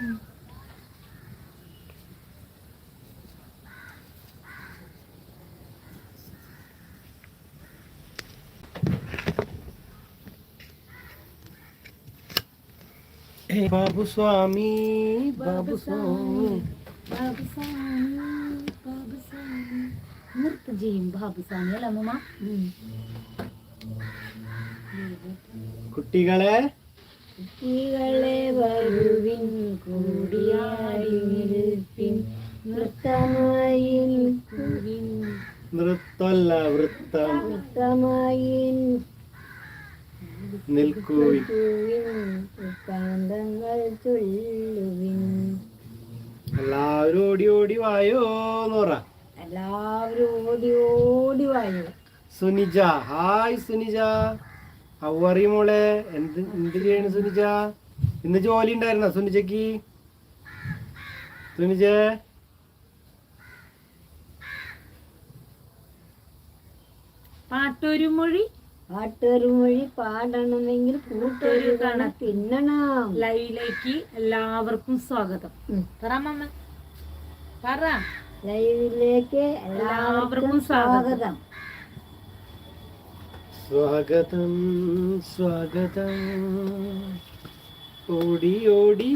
ഹേ ബാബു സ്വാമി ബാബു സ്വാമി നൃത്തം ചെയ്യും ബാബുസ്വാമി അല്ല അമ്മ കുട്ടികളെ കുട്ടികളെ വരുവിൻ കൂടിയാടി നിൽപ്പിൻ. നൃത്തമായി നിൽക്കുവിൻ. നൃത്തല്ല വൃത്തം. നൃത്തമായി നിൽക്കുവിൻ. നിൽക്കുവിൻ. വൃത്താന്തങ്ങൾ ചൊല്ലുവിൻ. എല്ലാവരും ഓടി ഓടി വായോ എന്ന് പറ. എല്ലാവരും ഓടി ഓടി വായോ. സുനിജ ഹായ് സുനിജ. അവറി മോളെ എന്ത് എന്ത് ചെയ്യണ സുനിജ ഇന്ന് ജോലി ഉണ്ടായിരുന്ന സുനിജക്ക് സുനിജ പാട്ടൊരു മൊഴി പാട്ടൊരു മൊഴി പാടണമെങ്കിൽ കൂട്ടൊരു കണ തിന്നണം. ലൈവിലേക്ക് എല്ലാവർക്കും സ്വാഗതം. പറ മമ്മ പറ. ലൈവിലേക്ക് എല്ലാവർക്കും സ്വാഗതം. സ്വാഗതം സ്വാഗതം. ഓടി ഓടി.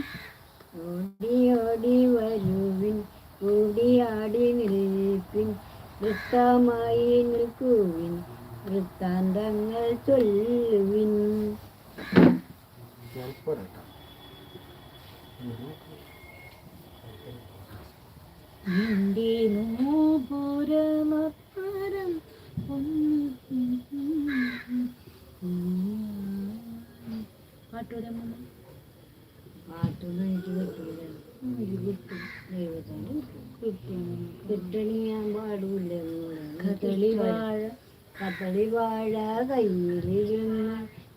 ഓടി ഓടി വരുവിൻ ഓടിയാടി നിൽപ്പിൻ. വൃത്തമായി നിൽക്കുവിൻ വൃത്താന്തങ്ങൾ ചൊല്ലുവിൻ. നിന്റെ നോപുരമപ്പരം പാട്ടൂടെ മമ്മ പാട്ടൊന്നും എനിക്ക് കിട്ടൂല കിട്ടും ദൈവത്തിന് കിട്ടണി ഞാൻ പാടൂല കദളി വാഴ കദളി വാഴ കയ്യിലിരുന്ന്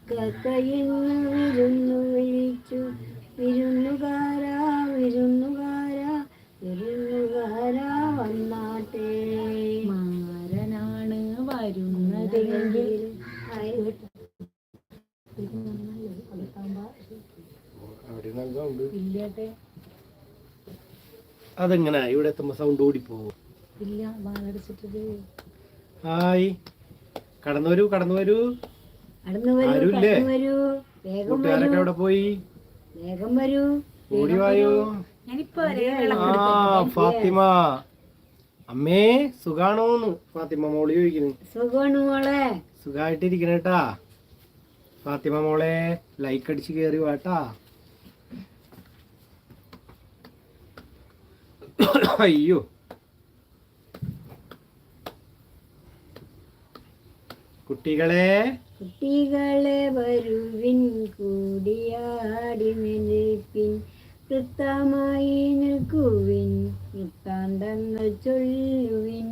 കക്കയിന്ന് വിരുന്നു വിളിച്ചു. വിരുന്നുകാരാ വിരുന്നുകാരാ വിരുന്നുകാരാ വന്നാട്ടെ. മാരനാണ് വരുന്നതെങ്കിൽ. അതെങ്ങനെ? ഇവിടെ എത്തുമ്പോ സൗണ്ട് ഓടിപ്പോ ഇല്ല ബാലടിച്ചിട്ടത് ഹായ് കടന്നു വരൂ കടന്നു വരൂ. ആരുമില്ലേ? വേഗം കൂട്ടുകാരൊക്കെ വരൂ. അവിടെ പോയി? വേഗം വരൂ. ഓടി വായോ? ആ ഫാത്തിമ. അമ്മേ സുഖാണോന്ന്? ഫാത്തിമ മോൾ ചോദിക്കുന്നു. സുഖമായിട്ടിരിക്കണ മോളെ. സുഖായിട്ടിരിക്കണേട്ടാ ഫാത്തിമ മോളെ ലൈക്ക് അടിച്ച് കേറി വാട്ടാ അയ്യോ. കുട്ടികളെ. കുട്ടികളെ വരുവിൻ കൂടിയാടി നിൽപ്പിൻ വൃത്തമായി നിൽക്കുവിൻ വൃത്താന്തങ്ങൾ ചൊല്ലുവിൻ.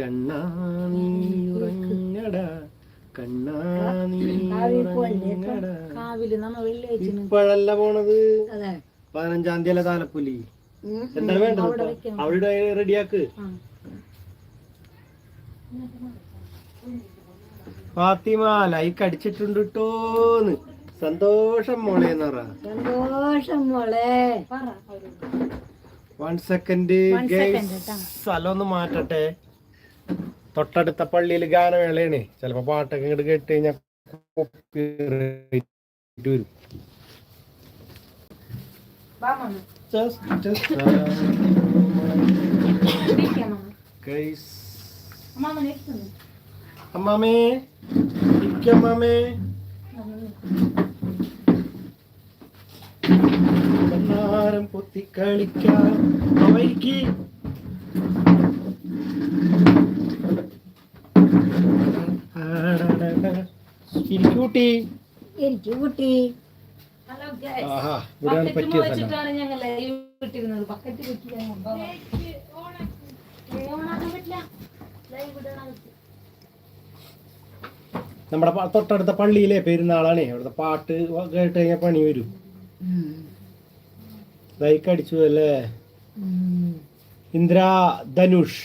കണ്ണാണി ഉറങ്ങടാ. ഇപ്പോഴല്ല പോണത്? പതിനഞ്ചാം തീയതി അല്ല താലപ്പൊലി. എന്താണ് വേണ്ടത്? അവിടെ റെഡിയാക്ക്. ഫാത്തിമ ലൈക്ക് അടിച്ചിട്ടുണ്ട് കേട്ടോന്ന് സന്തോഷം മോളെ എന്ന് പറ. സന്തോഷം മോളെ വൺ സെക്കൻഡ് സ്ഥലം ഒന്ന് മാറ്റട്ടെ. തൊട്ടടുത്ത പള്ളിയിൽ ഗാനമേളയാണ്. ചിലപ്പോ പാട്ടൊക്കെ ഇങ്ങോട്ട് കേട്ട് കഴിഞ്ഞാൽ വരും. അമ്മാമ കണ്ണാരം പൊത്തി കളിക്കാം അവയ്ക്ക് ഇരിക്കൂട്ടി എനിക്ക് കുട്ടി. ഹലോ ആഹാ ഇവിടെയാണ് ബക്കറ്റ് പറ്റിയ സ്ഥലം വെച്ചിട്ടാണ് ഞങ്ങൾ ലൈവ് ഇട്ടിരുന്നത് ബക്കറ്റ് നമ്മുടെ പ- തൊട്ടടുത്ത പള്ളിയിലെ പെരുന്നാളാണേ. അവിടുത്തെ പാട്ട് കേട്ട് കഴിഞ്ഞാൽ പണി വരും. ലൈക്ക് അടിച്ചു അല്ലേ? ഇന്ദ്ര ധനുഷ്.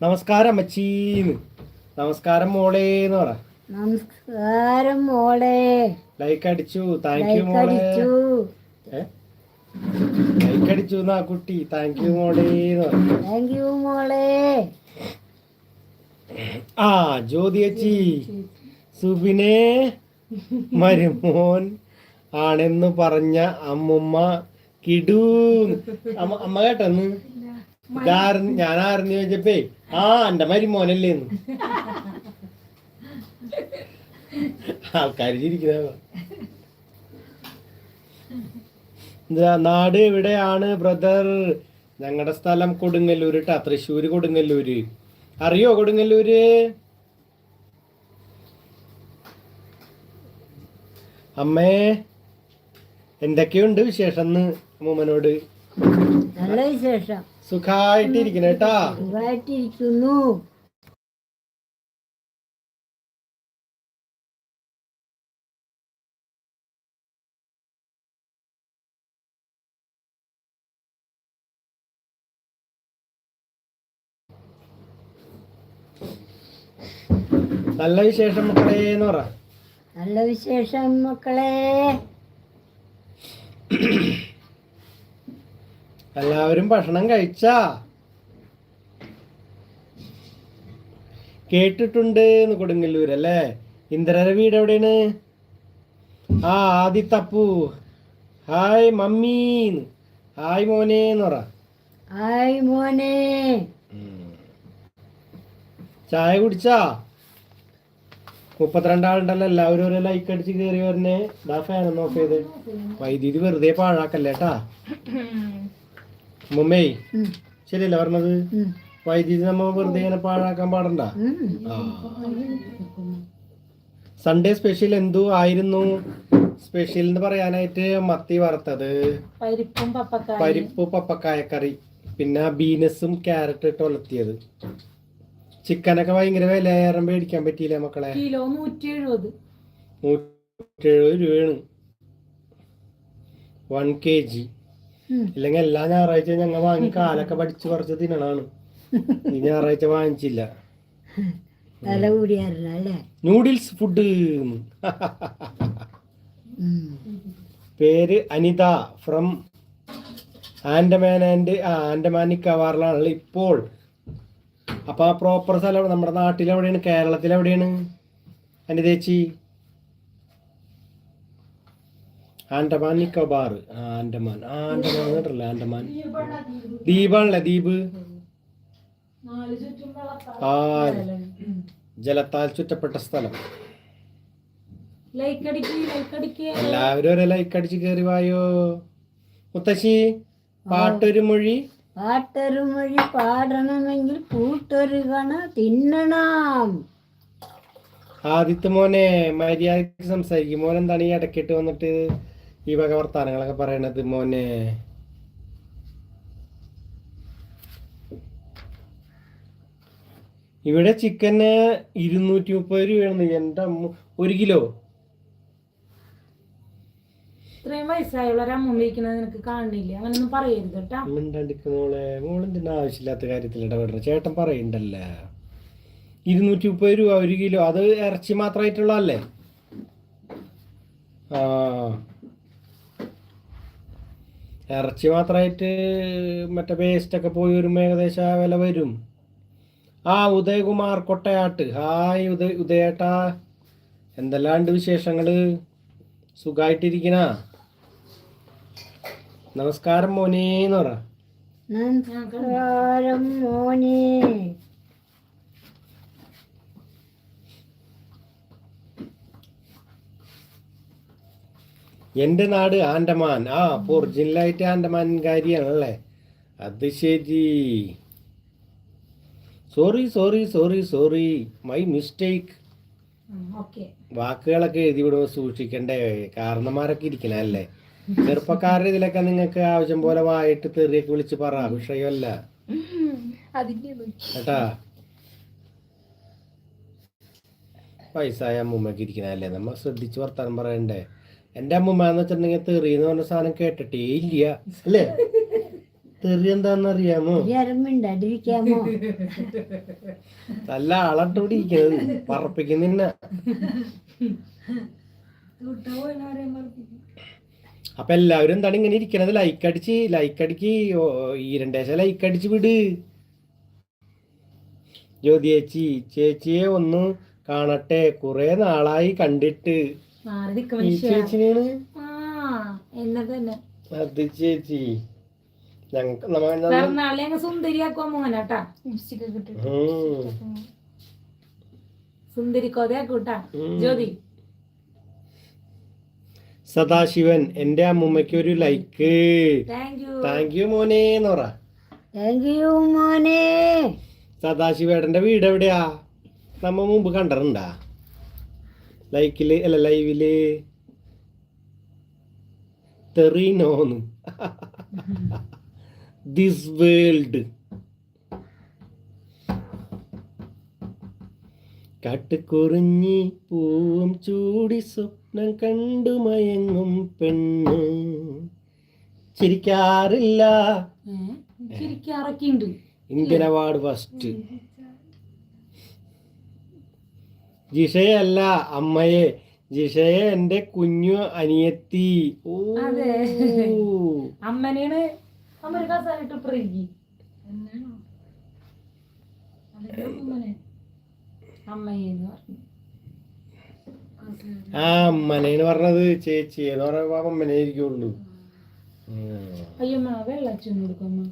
നമസ്കാരം അമ്മച്ചീന്ന്. നമസ്കാരം മോളേന്ന് പറ. നമസ്കാരം മോളെ. ലൈക്ക് അടിച്ചു താങ്ക് യു മോളെ. ലൈക്ക് അടിച്ചു എന്നാ കുട്ടി. താങ്ക് യു മോളെ താങ്ക് യു മോളെ. ആ ജ്യോതി അച്ചി സുബിനെ മരുമോൻ ആണെന്ന് പറഞ്ഞ അമ്മുമ്മ കിടൂ. അമ്മ അമ്മ കേട്ടെന്ന്? ഞാൻ ആരെന്ന് ചോദിച്ചപ്പേ ആ എന്റെ മരുമോനല്ലേന്ന്. ആൾക്കാര് ചിരിക്കുന്ന നാട് എവിടെയാണ് ബ്രദർ? ഞങ്ങളുടെ സ്ഥലം കൊടുങ്ങല്ലൂർ ട്ടാ തൃശ്ശൂര് കൊടുങ്ങല്ലൂര്. അറിയോ കൊടുങ്ങല്ലൂര്? അമ്മേ എന്തൊക്കെയുണ്ട് വിശേഷം അമ്മൂമ്മനോട് നല്ല വിശേഷം. കേട്ടാ നല്ല വിശേഷം മക്കളെ എന്ന് പറ. നല്ല വിശേഷം മക്കളെ. എല്ലാവരും ഭക്ഷണം കഴിച്ചാ? കേട്ടിട്ടുണ്ട് എന്ന് കൊടുങ്ങല്ലൂർ അല്ലേ? ഇന്ദിരയുടെ വീട് എവിടെയാണ്? ആ ആദി തപ്പു ഹായ് മമ്മീന്ന്. ഹായ് മോനെ എന്ന് പറ. ഹായ് മോനെ. ചായ കുടിച്ചാ? മുപ്പത്തിരണ്ടാളുണ്ടല്ലോ എല്ലാവരും ഒരു ലൈക്ക് അടിച്ച് കയറി വരണേ. ഇതാ ഫാൻ ഒന്ന് ഓഫ് ചെയ്ത്. വൈദ്യുതി വെറുതെ പാഴാക്കല്ലേട്ടാ മുമ്മേ ശരിയല്ല പറഞ്ഞത്? വൈദ്യുതി നമ്മ വെറുതെ ഇങ്ങനെ പാഴാക്കാൻ പാടണ്ട. സൺഡേ സ്പെഷ്യൽ എന്തോ ആയിരുന്നു. സ്പെഷ്യൽ എന്ന് പറയാനായിട്ട് മത്തി വറുത്തത്. പരിപ്പും പപ്പക്കായും. പരിപ്പ് പപ്പക്കായ കറി. പിന്നെ ബീനസും ക്യാരറ്റ് ഇട്ട് ഒലത്തിയത്. ചിക്കനൊക്കെ ഭയങ്കര വിലയേറെ മേടിക്കാൻ പറ്റിയില്ലേ മക്കളെ? കിലോ നൂറ്റി എഴുപത് നൂറ്റി എഴുപത് രൂപയാണ്. One K G. ഇല്ലെങ്കിൽ എല്ലാ ഞായറാഴ്ച ഞങ്ങൾ വാങ്ങി കാലൊക്കെ പഠിച്ച് കുറച്ച് തിന്നണാണ് ഈ ഞായറാഴ്ച വാങ്ങിച്ചില്ല. ൂഡിൽസ് നൂഡിൽസ് ഫുഡ്. പേര് അനിത ഫ്രം ആൻഡമാൻ ആൻഡ് ആൻഡമാൻ നിക്കാവാറിലാണല്ലോ ഇപ്പോൾ. അപ്പൊ ആ പ്രോപ്പർ സ്ഥലം നമ്മുടെ നാട്ടിൽ എവിടെയാണ്? കേരളത്തിൽ എവിടെയാണ്? അനിത ചേച്ചി? ആൻഡമാൻ നിക്കോബാർ. ആൻഡമാൻ. ആൻഡമാൻ കേട്ടല്ലേ ആൻഡമാൻ. ദ്വീപാണല്ലേ ദ്വീപ്? ആ ജലത്താൽ ചുറ്റപ്പെട്ട സ്ഥലം. എല്ലാവരും ഒരേ ലൈക്ക് അടിച്ച് കയറി വായോ. മുത്തശ്ശി പാട്ടൊരു മൊഴി. പാട്ടൊരു മൊഴി പാടണമെങ്കിൽ കൂട്ടൊരു കണ തിന്നണം. ആദിത്യ മോനെ മര്യാദയ്ക്ക് സംസാരിക്കും. മോൻ എന്താണ് ഈ ഇടക്കിട്ട് വന്നിട്ട് ഈ വക വർത്താനങ്ങളൊക്കെ പറയണത്? മോനെ. ഇവിടെ ചിക്കന് ഇരുന്നൂറ്റി മുപ്പത് രൂപയാണ് എന്റെ അമ്മ. ഒരു കിലോ? ഇത്രയും വയസ്സായുള്ള ഒരു നിനക്ക് കാണില്ല അങ്ങനൊന്നും പറയരുത് കേട്ടാ. മിണ്ടാണ്ടിക്ക് മോളെ മോളെന്തിനാ ആവശ്യമില്ലാത്ത കാര്യത്തിൽ ചേട്ടൻ പറയണ്ടല്ല? ഇരുന്നൂറ്റി മുപ്പത് രൂപ ഒരു കിലോ അത് ഇറച്ചി മാത്രമായിട്ടുള്ളതല്ലേ ആ. ഇറച്ചി മാത്രമായിട്ട് മറ്റേ വേസ്റ്റ് ഒക്കെ പോയി വരുമ്പോൾ ഏകദേശം ആ വില വരും. ആ ഉദയകുമാർ കൊട്ടയാട്ട്. ഹായ് ഉദയ ഉദയേട്ടാ. എന്തെല്ലാണ്ട് വിശേഷങ്ങൾ? സുഖായിട്ടിരിക്കണ? നമസ്കാരം മോനേന്ന് പറ. നമസ്കാരം മോനെ. എന്റെ നാട് ആൻഡമാൻ. ആ അപ്പോൾ ഒറിജിനലായിട്ട് ആൻഡമാൻകാരിയാണല്ലേ? അത് ശരി. Sorry sorry sorry sorry my mistake വാക്കുകളൊക്കെ എഴുതി വിടുമ്പോൾ സൂക്ഷിക്കണ്ടേ കാരണന്മാരൊക്കെ ഇരിക്കണല്ലേ ചെറുപ്പക്കാരുടെ ഇതിലൊക്കെ നിങ്ങൾക്ക് ആവശ്യം പോലെ വായിട്ട് തെറിയൊക്കെ വിളിച്ച് പറ വിഷയമല്ല. കേട്ടാ? വയസ്സായ അമ്മൂമ്മക്ക് ഇരിക്കണല്ലേ നമ്മ ശ്രദ്ധിച്ച് വർത്താനം പറയണ്ടേ? എന്റെ അമ്മൂമ്മ എന്ന് വെച്ചിട്ടുണ്ടെങ്കിൽ തെറി എന്ന് പറഞ്ഞ സാധനം കേട്ടിട്ടേ ഇല്ല അല്ലേ? തെറി എന്താണെന്നറിയാമോ അരമിണ്ടാണ്ടിരിക്കാമോ നല്ല ആളട്ട് ഇരിക്കുന്നത് പറപ്പിക്കുന്നില്ല. അപ്പൊ എല്ലാവരും എന്താണ് ഇങ്ങനെ ഇരിക്കണത്? ലൈക്ക് അടിച്ച് ലൈക്ക് അടിക്ക് ഈ രണ്ടേശ ലൈക്ക് അടിച്ച് വിട്. ജ്യോതി ചേച്ചി ചേച്ചിയെ ഒന്ന് കാണട്ടെ. കുറെ നാളായി കണ്ടിട്ട്. ചേച്ചിനെയാണ്? അത് ചേച്ചി. ഞങ്ങക്ക് നമ്മ നമ്മ- പിറന്നാളെ അങ്ങ് സുന്ദരിയാക്കുവാ മോനാട്ടാ ഉം. സുന്ദരി കൊതയാക്കൂട്ടാ ഉം. ജ്യോതി സദാശിവൻ എന്റെ അമ്മൂമ്മയ്ക്ക് ഒരു ലൈക്ക്. താങ്ക് യു മോനെ എന്ന് പറ. താങ്ക് യു മോനെ. സദാശിവേട്ടന്റെ വീട് എവിടെയാ? നമ്മ മുമ്പ് കണ്ടിട്ടുണ്ടാ? ലൈക്കിൽ അല്ല ലൈവിൽ. തെറീനോന്ന്. ദിസ് വേൾഡ് കാട്ടുകുറിഞ്ഞി പൂവും ചൂടി സ്വപ്നം കണ്ടു മയങ്ങും പെണ്ണ്. ചിരിക്കാറില്ല. ചിരിക്കാറൊക്കെ ഉണ്ട് ഇന്ത്യൻ അവാർഡ് ഫസ്റ്റ് ജിഷയല്ല അമ്മയെ. ജിഷയെ എന്റെ കുഞ്ഞു അനിയത്തി. ഓ. അതെ. അമ്മനെയാണ് അമ്മയെന്ന് പറഞ്ഞു. ആ അമ്മനെന്ന് പറഞ്ഞത് ചേച്ചി എന്ന് പറയുമ്പോ അമ്മനെ ഇരിക്കുള്ളൂ ഉം. അയ്യമ്മ വെള്ളം അച്ഛൻ കൊടുക്കും അമ്മ.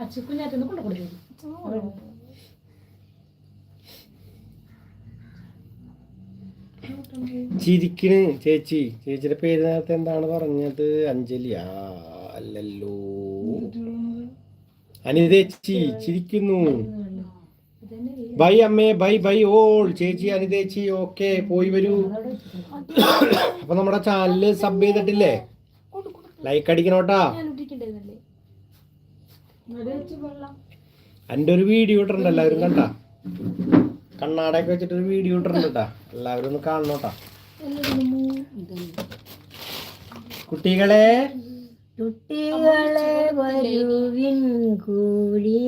അച്ഛൻ കുഞ്ഞാറ്റൊന്ന് കൊണ്ടു കൊടുക്കും. ചിരിക്കണ് ചേച്ചി. ചേച്ചിയുടെ പേര് നേരത്തെ എന്താണ് പറഞ്ഞത്? അഞ്ജലി. ആ അല്ലല്ലോ. അനിതേച്ചി ചിരിക്കുന്നു. ബൈ അമ്മേ ബൈ ബൈ ഓൾ. ചേച്ചി അനിതേച്ചി ഓക്കെ പോയി വരൂ. അപ്പൊ നമ്മുടെ ചാനൽ സബ് ചെയ്തിട്ടില്ലേ? ലൈക്ക് അടിക്കണോട്ടാ? എന്റെ ഒരു വീഡിയോ ഇട്ടിട്ടുണ്ട് എല്ലാവരും കണ്ട? കണ്ണാടയൊക്കെ വെച്ചിട്ട് ഒരു വീഡിയോ ഇട്ടിട്ടുണ്ട് കേട്ടാ എല്ലാവരും ഒന്ന് കാണണോട്ടാ? കുട്ടികളെ? കുട്ടികളെ വരുവിൻ കൂടിയാടിനിരിപ്പിൻ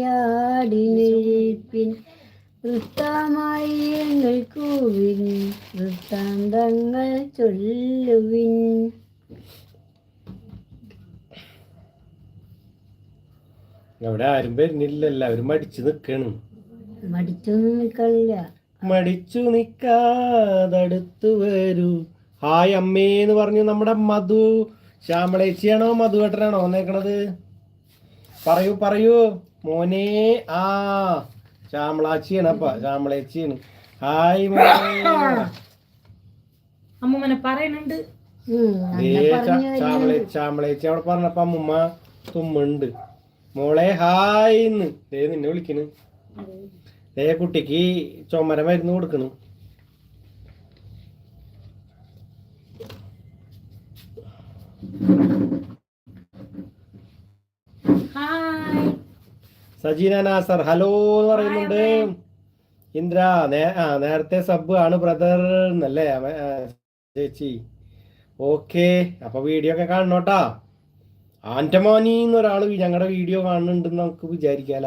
വൃത്തമായി എങ്ങൾ കൂവിൻ വൃത്താന്തങ്ങൾ ചൊല്ലുവിൻ. അവിടെ ആരും വരുന്നില്ല എല്ലാവരും മടിച്ചു നിക്കണം മടിച്ചു നിൽക്കല്ല. മടിച്ചു നിക്കാതടുത്തു വരൂ. ഹായ് അമ്മേന്ന് പറഞ്ഞു നമ്മുടെ മധു. ശ്യാമളേച്ചിയാണോ മധുവേട്ടനാണോ വന്നേക്കണത്? പറയൂ പറയൂ. മോനെ ആ. ശ്യാമളാച്ചിയാണ് അപ്പ ശ്യാമളേച്ചിയാണ്. ഹായ് മോനെ അമ്മൂമ്മനെ പറയുന്നുണ്ട് ശ്യാമളേ ശ്യാമളേച്ചി അവിടെ പറഞ്ഞപ്പ അമ്മുമ്മ തുമ്മുണ്ട്. മോളെ ഹായ് ദേ നിന്നെ വിളിക്കണ്. ദേ കുട്ടിക്ക് ചുമര മരുന്ന് കൊടുക്കണു. ഹായ്. സജീന നാസർ ഹലോ എന്ന് പറയുന്നുണ്ട്. ഇന്ദ്ര ആ നേരത്തെ സബ് ആണ് ബ്രദർ എന്നല്ലേ? ചേച്ചി. ഓക്കെ അപ്പൊ വീഡിയോ ഒക്കെ കാണണോട്ടാ ആന്റമാനി എന്നൊരാൾ ഞങ്ങളുടെ വീഡിയോ കാണുന്നുണ്ടെന്ന് നമുക്ക് വിചാരിക്കാല.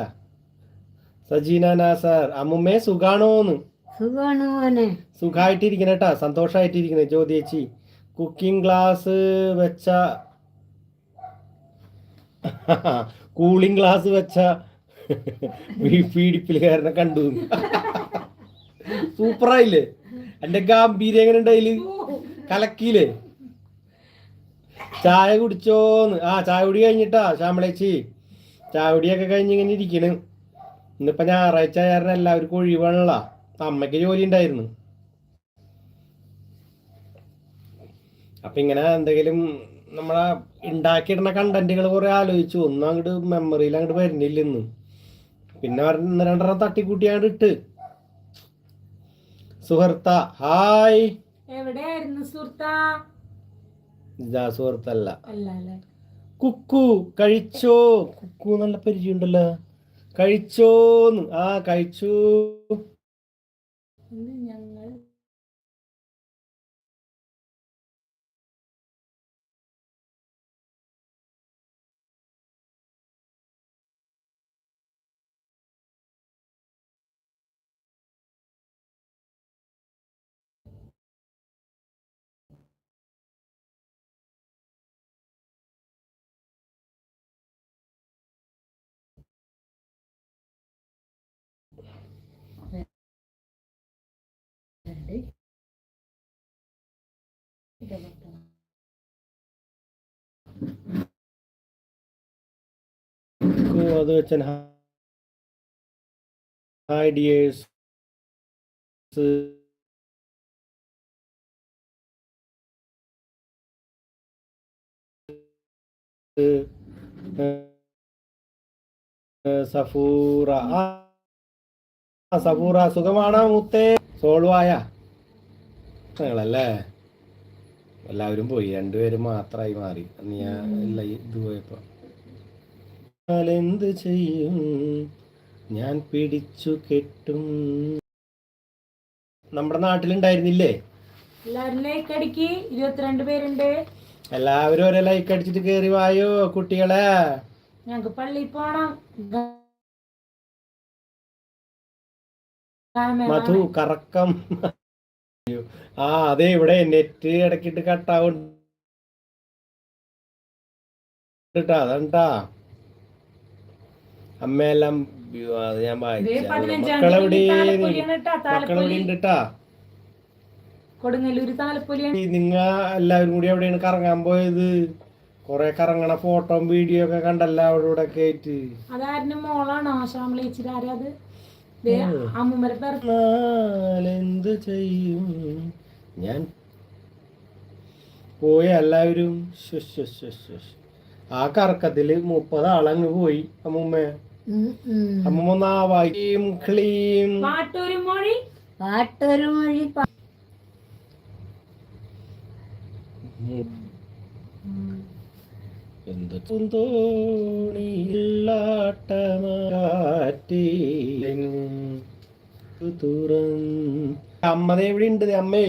സജീന നാസർ അമ്മുമ്മേ സുഖാണോന്ന് സുഖാണ് കേട്ടാ. സന്തോഷായിട്ടിരിക്കണേ സന്തോഷമായിട്ടിരിക്കണേ ജ്യോതി ചേച്ചി. കുക്കിംഗ് ക്ലാസ് വെച്ച കൂളിംഗ് ക്ലാസ് വെച്ച പീഡിപ്പിലുകാരനെ കണ്ടു. സൂപ്പറായില്ലേ? എന്റെ ഗാംഭീര്യം എങ്ങനെ ഉണ്ടായിൽ? കലക്കിയില്ലേ? ചായ കുടിച്ചോന്ന്. ആ ചായ കുടി കഴിഞ്ഞിട്ടാ ശ്യാമളേച്ചി. ചായ കുടിയൊക്കെ കഴിഞ്ഞ് ഇങ്ങനെ ഇരിക്കണ്. ഇന്നിപ്പോ ഞായറാഴ്ച കാരണം എല്ലാവർക്കും ഒഴിവാണല്ലോ. അമ്മയ്ക്ക് ജോലി ഉണ്ടായിരുന്നു. അപ്പൊ ഇങ്ങനെ എന്തെങ്കിലും നമ്മളെ ഉണ്ടാക്കിയിടുന്ന കണ്ടന്റുകൾ കുറെ ആലോചിച്ചു. ഒന്നും അങ്ങോട്ട് മെമ്മറിയിൽ അങ്ങോട്ട് വരുന്നില്ല ഇന്ന്. പിന്നെ ഒന്ന് രണ്ടെണ്ണം തട്ടിക്കൂട്ടി അങ്ങോട്ട് ഇട്ട്. സുഹൃത്ത ഹായ്. എവിടെയായിരുന്നു സുഹൃത്താ? സുഹൃത്തല്ല. കുക്കു കഴിച്ചോ? കുക്കു നല്ല പരിചയമുണ്ടല്ലോ. കഴിച്ചോന്ന്. ആ കഴിച്ചു. ഞങ്ങൾ മിനിറ്റ് കേട്ടോ അത് വെച്ചാൽ ഹായ് ഡിയേഴ്സ് സഫൂറ ആ ആ, സഫൂറ സുഖമാണോ മുത്തേ സോൾവായ നിങ്ങളല്ലേ എല്ലാവരും പോയി. രണ്ടുപേരും മാത്രമായി മാറി. അന്ന് ഞാൻ ഇല്ല ഇത് പോയപ്പോ. എന്ത് ചെയ്യും? ഞാൻ പിടിച്ചു കെട്ടും. നമ്മുടെ നാട്ടിലുണ്ടായിരുന്നില്ലേ? ലൈക്ക് അടിക്ക്. ഇരുപത്തിരണ്ട് പേരുണ്ട്. എല്ലാവരും ഒരേ ലൈക്ക് അടിച്ചിട്ട് കേറി വായോ കുട്ടികളെ? ഞങ്ങക്ക് പള്ളി പോണം. മധു കറക്കം. ആ അതെ ഇവിടെ നെറ്റ് ഇടക്കിട്ട് കട്ടാവും അതെന്താ? അമ്മയെല്ലാം അത് ഞാൻ വായിച്ചു. മക്കളെവിടെ മക്കളെവിടെ ഉണ്ടിട്ടാ താലപ്പൊലിയാണ് നിങ്ങ എല്ലാവരും കൂടി എവിടെയാണ് കറങ്ങാൻ പോയത്? കൊറേ കറങ്ങണ ഫോട്ടോ വീഡിയോ ഒക്കെ കണ്ടല്ലോ അവിടെ ഇവിടെ ആയിട്ട്. അതാരുടെ മോളാണോ? ശ്യാമളേച്ചിരി എന്ത് ചെയ്യും? ഞാൻ പോയ എല്ലാവരും. ആ കറക്കത്തിൽ മുപ്പത് ആളങ്ങ് പോയി അമ്മൂമ്മ. അമ്മൂമ്മ നാവായും ക്ലീം പാട്ടൊരു മൊഴി. പാട്ടൊരു മൊഴി എന്ത് അമ്മ എവിടെ ഉണ്ട് അമ്മേ.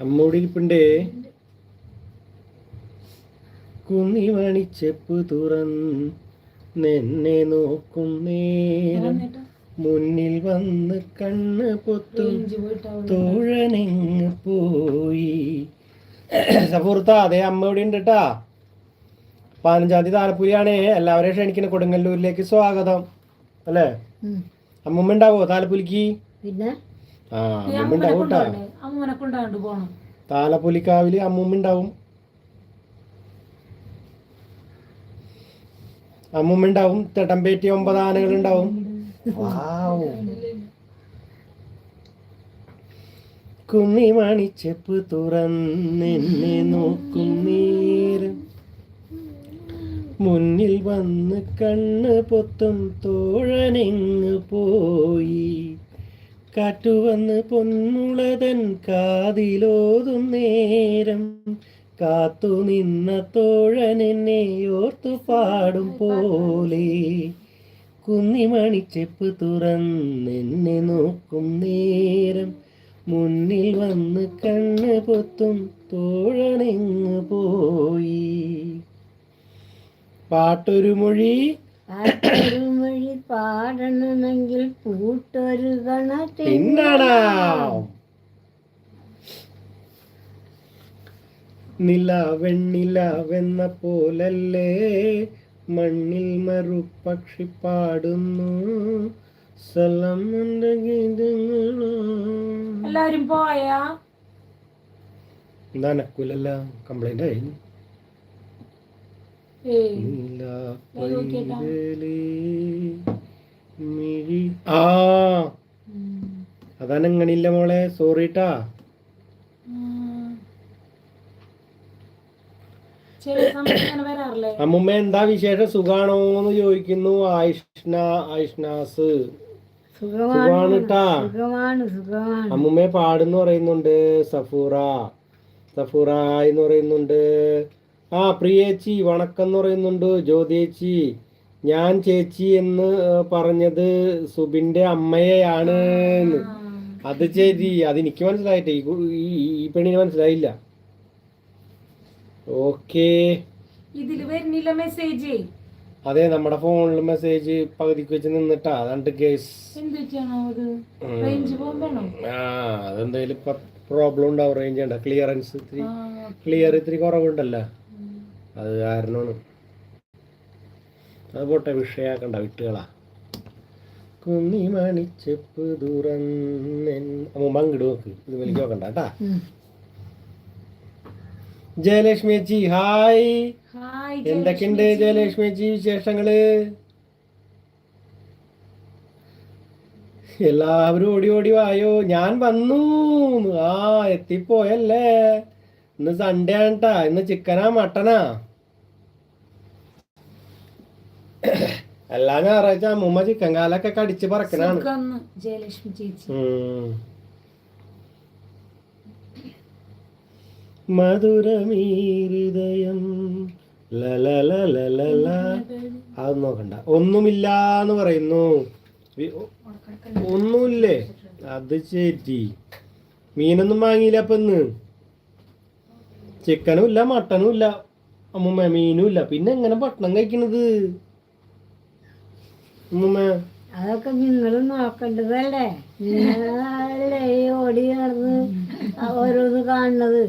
അമ്മ ഇവിടെ ഇരിപ്പുണ്ടേ. കുന്നി മണിച്ചെപ്പ് നിന്നെ നോക്കും നേരം. മുന്നിൽ വന്ന് കണ്ണ് പൊത്തും തോഴനെങ്ങ് പോയി. സഫൂർത്ത അതെ അമ്മ ഇവിടെ ഉണ്ട് കേട്ടാ. പതിനഞ്ചാം തീയതി താലപ്പൊലിയാണേ. എല്ലാവരെയും ക്ഷണിക്കുന്ന. കൊടുങ്ങല്ലൂരിലേക്ക് സ്വാഗതം. അല്ലേ. അമ്മൂമ്മ ഉണ്ടാവോ താലപ്പൊലിക്ക്? പിന്നെ? ആ അമ്മൂമ്മ ഉണ്ടാവും കേട്ടാ അമ്മൂമ്മ ഉണ്ടാവും. അമ്മൂമ്മ ഉണ്ടാവും. തെട്ടമ്പേറ്റി ഒമ്പത് ആനകൾ ഉണ്ടാവും. കുന്നി മണിച്ചെപ്പ് തുറന്നെന്നെ നോക്കും നേരം മുന്നിൽ വന്ന് കണ്ണ് പൊത്തും തോഴനെങ്ങ് പോയി. കാറ്റുവന്ന് പൊന്നുളതൻ കാതിലോതും നേരം. കാത്തു നിന്ന തോഴനെന്നെ ഓർത്തു പാടും പോലെ. കുന്നിമണിച്ചെപ്പ് തുറന്നെന്നെ നോക്കും നേരം. മുന്നിൽ വന്ന് കണ്ണ് പൊത്തും തോഴനെങ്ങ് പോയി. പാട്ടൊരു മൊഴി. പാട്ടൊരു മൊഴി പാടണമെങ്കിൽ പൂട്ടൊരു ഗണ നിലാവെണ്ണിലാവെന്ന നില വെണ്ണില വെന്ന പോലല്ലേ മണ്ണിൽ മറുപക്ഷി പാടുന്നു. സ്ഥലം എല്ലാരും പോയാ? എന്താ നക്കൂലല്ല കംപ്ലൈന്റ് ആയി. ആ. അതാനങ്ങണില്ല മോളെ? സോറിട്ടാ അമ്മുമ്മ എന്താ വിശേഷം? സുഖാണോ എന്ന് ചോദിക്കുന്നു ആയിഷ്ണ ആയിഷ്ണാസ്. സുഖമാണ് ട്ടാ. സുഖമാണ് അമ്മുമ്മയെ പറയുന്നുണ്ട് സഫൂറ. സഫൂറ എന്ന് പറയുന്നുണ്ട്. ആ പ്രിയേച്ചി വണക്കം എന്ന് പറയുന്നുണ്ട്. ജ്യോതിയേച്ചി ഞാൻ ചേച്ചി എന്ന് പറഞ്ഞത് സുബിന്റെ അമ്മയെയാണ്. അത് ചേച്ചി അത് എനിക്ക് മനസ്സിലായിട്ടേ. ഈ പെണ്ണിന് മനസ്സിലായില്ല. ഓക്കേ. ഇതിൽ വരുന്നില്ല മെസ്സേജ് അതെ നമ്മുടെ ഫോണിൽ മെസ്സേജ് പകുതിക്ക് വെച്ച് നിന്നിട്ടാ. അതാണ്ട് കേസ് ആ ഇപ്പൊ പ്രോബ്ലം ഉണ്ടാവും. റേഞ്ച് ഉണ്ട് ക്ലിയറൻസ് ഇത്തിരി ക്ലിയർ ഇത്തിരി കുറവുണ്ടല്ലോ. അത് കാരണമാണ്. അത് പോട്ടെ വിഷയാക്കണ്ട വിട്ടുകളാ. കുന്നി മണിച്ചെപ്പ് തുറന്നെൻ അങ്ങോട്ട് നോക്ക്. ഇത് വലിക്ക് നോക്കണ്ട കേട്ടാ. ജയലക്ഷ്മി ചേച്ചി ഹായ്. ഹായ് എന്തൊക്കെയുണ്ട് ജയലക്ഷ്മി ചേച്ചി വിശേഷങ്ങൾ? എല്ലാവരും ഓടി ഓടി വായോ? ഞാൻ വന്നു. ആ എത്തിപ്പോയല്ലേ? ഇന്ന് സൺഡേ ആണ് കേട്ടാ ഇന്ന് ചിക്കനാ മട്ടനാ? എല്ലാ ഞായറാഴ്ച അമ്മൂമ്മ ചിക്കൻ കാലൊക്കെ കടിച്ച് പറക്കനാണ് സുഖം ജയലക്ഷ്മി ചേച്ചി. ഉം. മധുരമീ ഹൃദയം ലലലലലല. അത് നോക്കണ്ട. ഒന്നുമില്ല എന്ന് പറയുന്നു ഒന്നുമില്ലേ? അത് ശരി. മീനൊന്നും വാങ്ങിയില്ല അപ്പൊ ഇന്ന് ചിക്കനും ഇല്ല മട്ടനും ഇല്ല അമ്മൂമ്മ മീനും ഇല്ല. പിന്നെ എങ്ങനെ ഭക്ഷണം കഴിക്കണത്? അമ്മൂമ്മ. അതൊക്കെ നിങ്ങൾ നോക്കേണ്ടതല്ലേ? നിങ്ങളല്ലേ ഓടി നടന്ന് ഓരോന്ന് കാണുന്നത്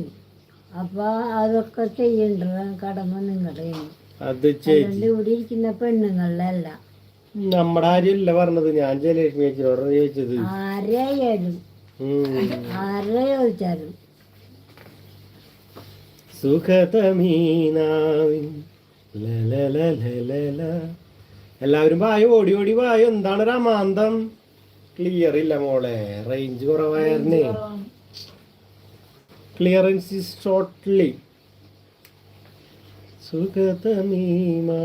അപ്പൊ അതൊക്കെ ചെയ്യേണ്ട കടമ നിങ്ങളുടെ അത് ഇവിടെ ഇരിക്കുന്ന പെണ്ണുങ്ങളിലല്ല നമ്മുടെ ആര്യല്ല പറഞ്ഞത്? ഞാൻ ജയലക്ഷ്മി ചേച്ചിയോട് ചോദിച്ചത്. ആരെയായാലും. ആരെ ചോദിച്ചാലും സുഖതമീനാവിൻ. എല്ലാവരും വായോ ഓടി ഓടി വായോ. എന്താണ് രമാന്തം? ക്ലിയർ ഇല്ല മോളെ. റേഞ്ച് കുറവായിരുന്നേ. ക്ലിയറൻസ് ഇസ് ഷോർട്ട്ലി സുഖതമീമാ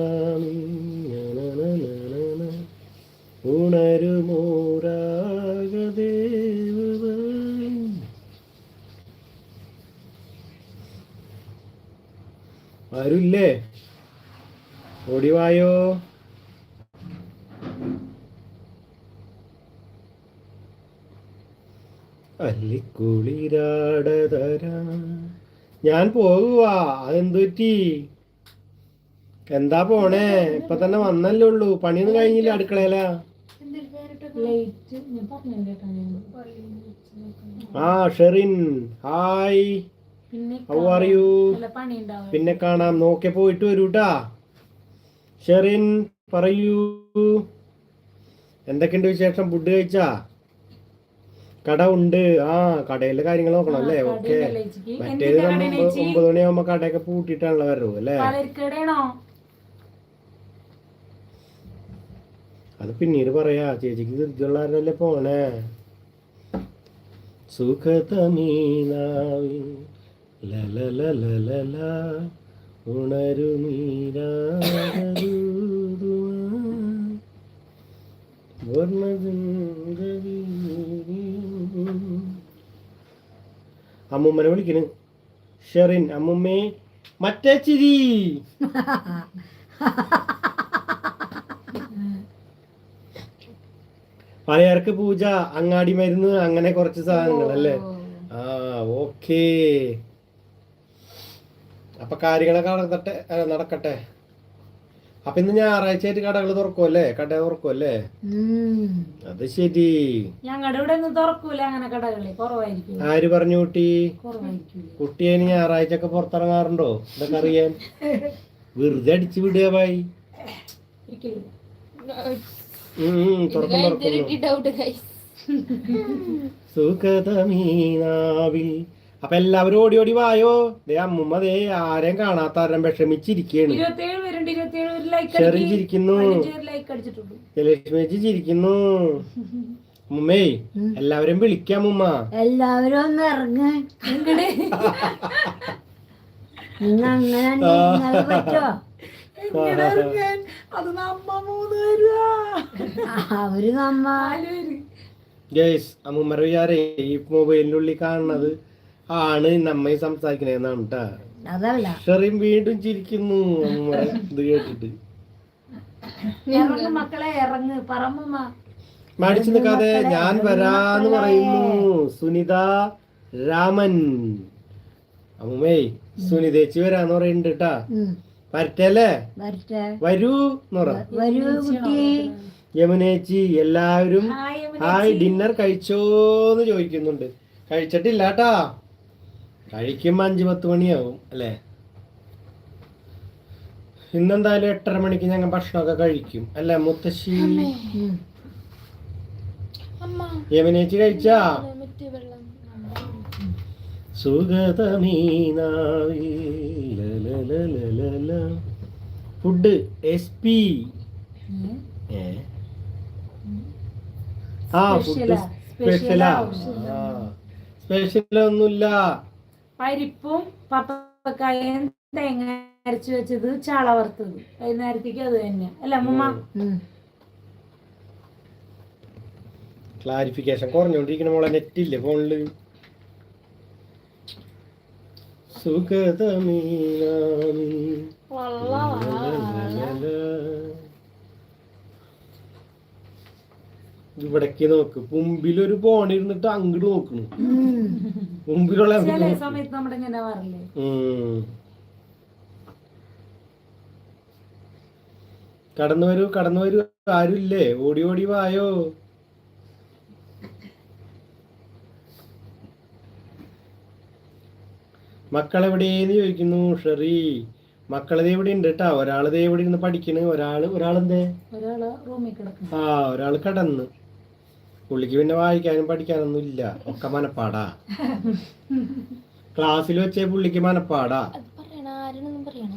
ആരുല്ലേ? ഓടിവായോ? അല്ലിക്കുളിരാടതര. ഞാൻ പോകുവാ അതെന്തു പറ്റി എന്താ പോണേ? ഇപ്പൊ തന്നെ വന്നല്ലേ ഉള്ളൂ. പണിയൊന്നും കഴിഞ്ഞില്ല അടുക്കളയില. ആ Sherin. Hi. How are you പിന്നെ കാണാം. നോക്കി പോയിട്ട് വരൂട്ടാ. ഷെറിൻ പറയൂ. എന്തൊക്കെയുണ്ട് വിശേഷം? ഫുഡ് കഴിച്ചാ? കട ഉണ്ട്. ആ കടയിലെ കാര്യങ്ങൾ നോക്കണം അല്ലേ? ഓക്കെ. മറ്റേത് ഒമ്പത് മണിയാകുമ്പോ കടയൊക്കെ പൂട്ടിട്ടാണല്ലോ വരൂ അല്ലേ? അത് പിന്നീട് പറയാ. ചേച്ചിക്ക് ധൃതിയുള്ളവരല്ലേ പോണേ. സുഖതമീനാവി ലലലലലല അമ്മൂമ്മനെ വിളിക്കണ് ഷെറിൻ അമ്മൂമ്മേ മറ്റേ ചിരി പലചരക്ക് പൂജ അങ്ങാടി മരുന്ന് അങ്ങനെ കുറച്ച് സാധനങ്ങൾ അല്ലേ ആ ഓക്കേ അപ്പൊ കാര്യങ്ങളൊക്കെ നടന്നിട്ട് നടക്കട്ടെ. അപ്പൊ ഇന്ന് ഞായറാഴ്ച ആയിട്ട് കടകൾ തുറക്കുമല്ലേ കട തുറക്കുമല്ലേ. അത് ശരി. ഞങ്ങളുടെ ഇവിടെ ഒന്നും തുറക്കൂല അങ്ങനെ കടകൾ. കുറവായിരിക്കും. ആര് പറഞ്ഞു കുട്ടി? കുട്ടിയെ ഞായറാഴ്ച ഒക്കെ പുറത്തിറങ്ങാറുണ്ടോ? ഇതൊക്കെ അറിയാൻ. വെറുതെ അടിച്ചു വിടുക ഭായി. തുറക്കും തുറക്കുന്നു. സുഖതമീനാവിൽ അപ്പൊ എല്ലാവരും ഓടി ഓടി വായോ? ദേ അമ്മുമ്മ ദേ ആരെയും വിഷമിച്ചിരിക്കുകയാണ് ഇരുപത്തേഴ് പേര് ലൈക്ക് ഷെറിൻ ചിരിക്കുന്നു. ചേച്ചി ചിരിക്കുന്നു. ഉമ്മേ എല്ലാവരും വിളിക്കാം മുമ്മ എല്ലാവരും ഒന്ന് ഇറങ്ങ. അവർ നമ്മ ഗേസ് അമ്മുമ്മയുടെ വിചാരേ ഈ മൊബൈലിനുള്ളിൽ കാണുന്നത് ആണ് നമ്മെ സംസാരിക്കണേന്നാണ് കേട്ടാ അതല്ല. ഷെറിൻ വീണ്ടും ചിരിക്കുന്നു ഇത് കേട്ടിട്ട്. മക്കളെ ഇറങ്ങ്. പറമ്പമ്മ മടിച്ചു നിൽക്കാതെ ഞാൻ വരാന്ന് പറയുന്നു. സുനിത രാമൻ. അമ്മുമ്മേ സുനിതേച്ചി വരാന്ന് പറയുന്നുണ്ട് കേട്ടാ. വരട്ടല്ലേ വരൂ എന്ന് പറ. വരൂ കുട്ടി. യമുനേച്ചി എല്ലാവരും ഹായ് ഡിന്നർ കഴിച്ചോന്ന് ചോദിക്കുന്നുണ്ട്. കഴിച്ചിട്ടില്ല കേട്ടാ കഴിക്കുമ്പോ അഞ്ചു പത്ത് മണിയാവും അല്ലേ? ഇന്നെന്തായാലും എട്ടര മണിക്ക് ഞങ്ങൾ ഭക്ഷണമൊക്കെ കഴിക്കും അല്ലേ മുത്തശ്ശി? യമനേച്ചി കഴിച്ചാ? ഫുഡ് എസ് പി ആ ഫുഡ് സ്പെഷ്യലാ. സ്പെഷ്യലാ. സ്പെഷ്യൽ ഒന്നുമില്ല പരിപ്പും പപ്പക്കായും തേങ്ങ അരച്ചു വെച്ചത് ചാള വറുത്തത് വൈകുന്നേരത്തേക്ക് അത് തന്നെ. അല്ല അമ്മ ക്ലാരിഫിക്കേഷൻ കുറഞ്ഞോണ്ടിരിക്കണ മോളെ നെറ്റ് ഇല്ലേ ഫോണിൽ സുഗതമീനാമി ഇവിടേക്ക് നോക്ക്. മുമ്പിലൊരു ഫോൺ ഇരുന്നിട്ട് അങ്ങോട്ട് നോക്കണു. മുമ്പിലുള്ള സമയത്ത് നമ്മുടെ ഇങ്ങനെ. കടന്നു വരൂ കടന്നു വരൂ. ആരുമില്ലേ ഓടി ഓടി വായോ? മക്കളെവിടെയെന്ന് ചോദിക്കുന്നു ഷെറി? മക്കളത് എവിടെ ഉണ്ട് കേട്ടാ ഒരാളത് എവിടെ ഇരുന്ന് പഠിക്കണ്. ഒരാൾ ഒരാളെന്തേ? ആ ഒരാൾ കടന്ന്. പുള്ളിക്ക് പിന്നെ വായിക്കാനും പഠിക്കാനൊന്നും ഇല്ല. ഒക്കെ മനപ്പാടാ. ക്ലാസ്സിൽ വെച്ചേ പുള്ളിക്ക് മനപ്പാടാ.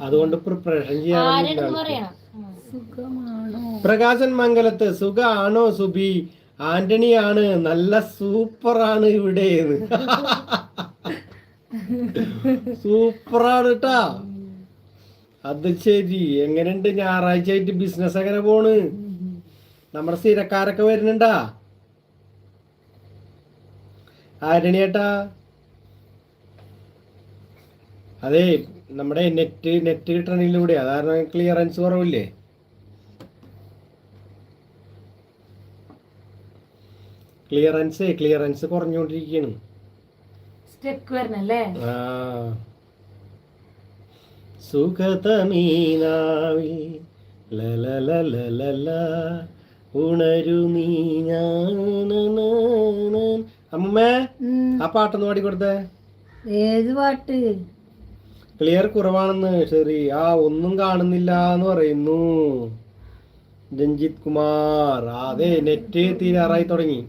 അതുകൊണ്ട് പ്രിപ്പറേഷൻ ചെയ്യാനൊന്നും സുഖമാണോ? പ്രകാശൻ മംഗലത്ത് സുഖാണോ സുബി? ആന്റണി ആണ് നല്ല സൂപ്പറാണ് ഇവിടെ സൂപ്പറാണ് കേട്ടാ അത് ശരി. എങ്ങനെയുണ്ട്? ഞായറാഴ്ച ആയിട്ട് ബിസിനസ് എങ്ങനെ പോണ്? നമ്മുടെ സ്ഥിരക്കാരൊക്കെ വരുന്നുണ്ടാ? ആന്റണി ഏട്ടാ അതെ നമ്മുടെ നെറ്റ് നെറ്റ് കിട്ടണിലൂടെ. അതാരണ ക്ലിയറൻസ് കുറവില്ലേ? ക്ലിയറൻസ് ക്ലിയറൻസ് കുറഞ്ഞുകൊണ്ടിരിക്കുകയാണ് സ്റ്റെക്ക് വരണല്ലേ? ആ. ലലലലല ഉണരു നീ അമ്മമ്മേ ആ പാട്ടൊന്ന് പാടി കൊടുത്തേ ഏത് പാട്ട്? ക്ലിയർ കുറവാണെന്ന് ശരി ആ ഒന്നും കാണുന്നില്ല എന്ന് പറയുന്നു. രഞ്ജിത് കുമാർ അതെ നെറ്റ് തീരാറായി തുടങ്ങി.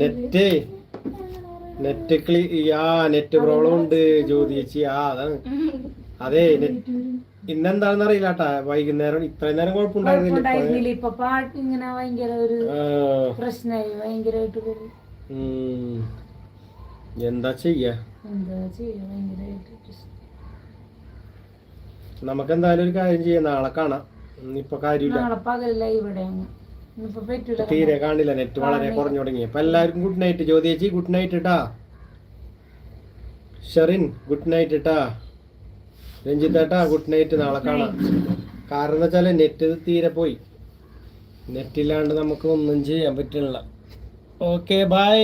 നെറ്റ് നെറ്റ് ക്ലി ആ നെറ്റ് പ്രോബ്ലം ഉണ്ട് ജ്യോതി ചേച്ചി ആ അതാണ്. അതെ നെറ്റ് ഇന്നെന്താണെന്ന് അറിയില്ല കേട്ടാ വൈകുന്നേരം ഇത്രയും നേരം കുഴപ്പമുണ്ടായിരുന്നില്ല. ഇപ്പൊ- ഉണ്ടായിരുന്നില്ല ഇപ്പൊ പാട്ട് ഇങ്ങനെ ഭയങ്കര ഒരു ആ, പ്രശ്നമായി ഭയങ്കരമായിട്ട്. എന്താ ചെയ്യാ? നമുക്ക് എന്തായാലും ഒരു കാര്യം ചെയ്യാം. നാളെ കാണാം. ഇപ്പൊ കാര്യമില്ല. തീരെ കാണില്ല. നെറ്റ് വളരെ കുറഞ്ഞു തുടങ്ങി. അപ്പൊ എല്ലാവർക്കും ഗുഡ് നൈറ്റ്. ജ്യോതി ചേച്ചി ഗുഡ് നൈറ്റ് ഇട്ടാ ഷെറിൻ ഗുഡ് നൈറ്റ് ഇട്ടാ രഞ്ജിത്ത് ഏട്ടാ ഗുഡ് നൈറ്റ് നാളെ കാണാം. കാരണം എന്താ വെച്ചാൽ നെറ്റ് തീരെ പോയി. നെറ്റില്ലാണ്ട് നമുക്ക് ഒന്നും ചെയ്യാൻ പറ്റുന്നില്ല ഓക്കെ ബൈ